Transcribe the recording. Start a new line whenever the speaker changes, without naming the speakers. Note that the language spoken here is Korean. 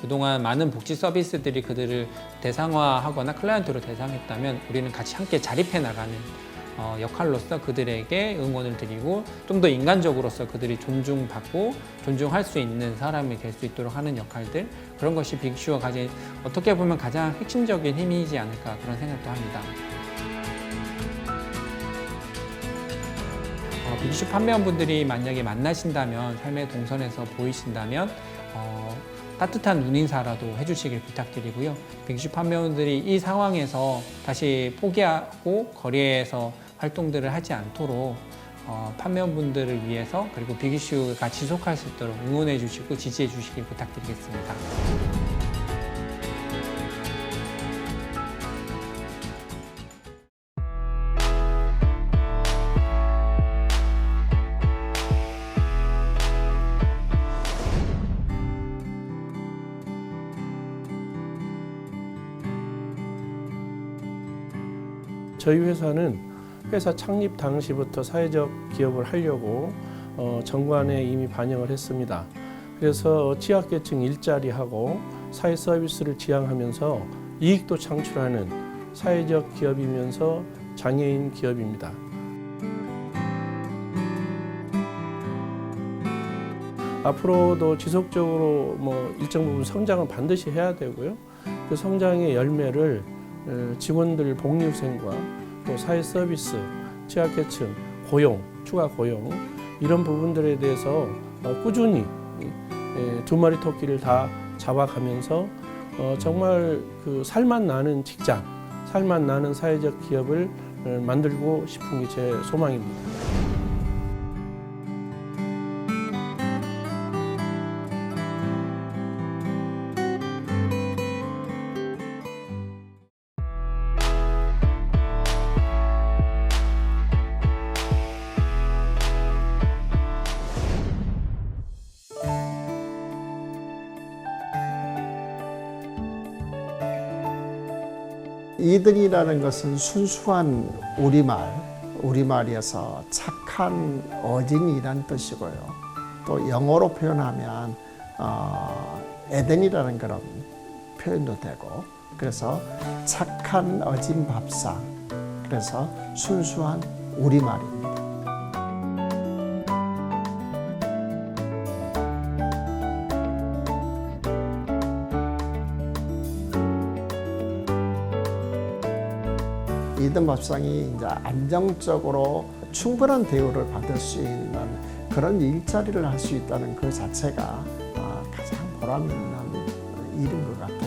그동안 많은 복지 서비스들이 그들을 대상화하거나 클라이언트로 대상했다면 우리는 같이 함께 자립해 나가는 어, 역할로서 그들에게 응원을 드리고 좀 더 인간적으로서 그들이 존중받고 존중할 수 있는 사람이 될 수 있도록 하는 역할들 그런 것이 빅슈가 가진 어떻게 보면 가장 핵심적인 힘이지 않을까 그런 생각도 합니다. 어, 빅슈 판매원분들이 만약에 만나신다면 삶의 동선에서 보이신다면 어, 따뜻한 눈인사라도 해주시길 부탁드리고요. 빅슈 판매원들이 이 상황에서 다시 포기하고 거리에서 활동들을 하지 않도록 어, 판매원분들을 위해서 그리고 빅슈가 지속할 수 있도록 응원해 주시고 지지해 주시길 부탁드리겠습니다.
저희 회사는 회사 창립 당시부터 사회적 기업을 하려고 어, 정관에 이미 반영을 했습니다. 그래서 취약계층 일자리하고 사회 서비스를 지향하면서 이익도 창출하는 사회적 기업이면서 장애인 기업입니다. 앞으로도 지속적으로 뭐 일정 부분 성장은 반드시 해야 되고요. 그 성장의 열매를 어, 직원들 복리후생과 또 사회 서비스, 취약계층, 고용, 추가 고용 이런 부분들에 대해서 어, 꾸준히 예, 두 마리 토끼를 다 잡아가면서 어, 정말 그 살맛 나는 직장, 살맛 나는 사회적 기업을 어, 만들고 싶은 게 제 소망입니다.
이든이라는 것은 순수한 우리말, 우리말이어서 착한 어진이란 뜻이고요. 또 영어로 표현하면 어, 에덴이라는 그런 표현도 되고 그래서 착한 어진 밥상 그래서 순수한 우리말입니다. 이든 밥상이 이제 안정적으로 충분한 대우를 받을 수 있는 그런 일자리를 할 수 있다는 그 자체가 아, 가장 보람 있는 일인 것 같아요.